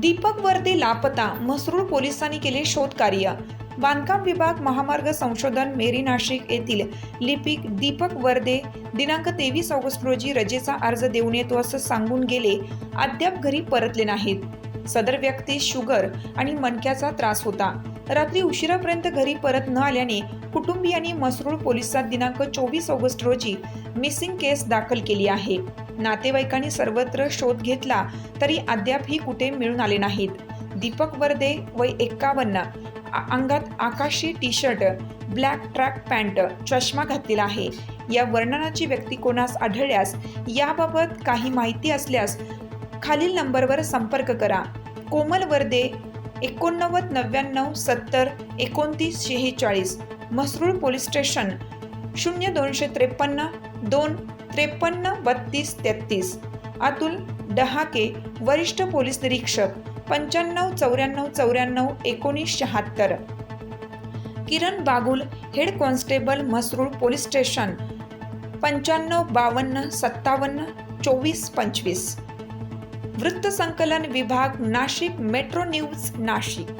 दीपक वर्दे लापता म्हसरूळ पोलिसांनी केले शोधकार्य. बांधकाम विभाग महामार्ग संशोधन मेरी नाशिक येथील लिपिक दीपक वर्दे दिनांक तेवीस ऑगस्ट रोजी रजेचा अर्ज देऊन येतो असं सांगून गेले अद्याप घरी परतले नाहीत. सदर व्यक्ती शुगर आणि मणक्याचा त्रास होता. रात्री उशिरापर्यंत घरी परत न आल्याने कुटुंबियांनी मसरूळ पोलिसात दिनांक चोवीस ऑगस्ट रोजी मिसिंग केस दाखल केली आहे. नातेवाईकांनी सर्वत्र शोध घेतला तरी अद्यापही कुठे मिळून आले नाहीत. दीपक वर्दे वय एक्कावन्न अंगात आकाशी T shirt black track pant चष्मा घातलेला आहे. या वर्णनाची व्यक्ती कोणास आढळल्यास याबाबत काही माहिती असल्यास खालील नंबरवर संपर्क करा. कोमल वर्दे एकोणनव्वद नव्याण्णव सत्तर एकोणतीस शेहेचाळीस. म्हसरूळ पोलीस स्टेशन शून्य दोनशे त्रेपन्न दोन त्रेपन्न बत्तीस तेहतीस. अतुल डहाके वरिष्ठ पोलीस निरीक्षक पंच्याण्णव चौऱ्याण्णव चौऱ्याण्णव एकोणीस शहात्तर. Kiran Bagul head constable Mhasrul police station पंच्याण्णव बावन्न सत्तावन्न चोवीस पंचवीस. वृत्तसंकलन विभाग नाशिक मेट्रो न्यूज नाशिक.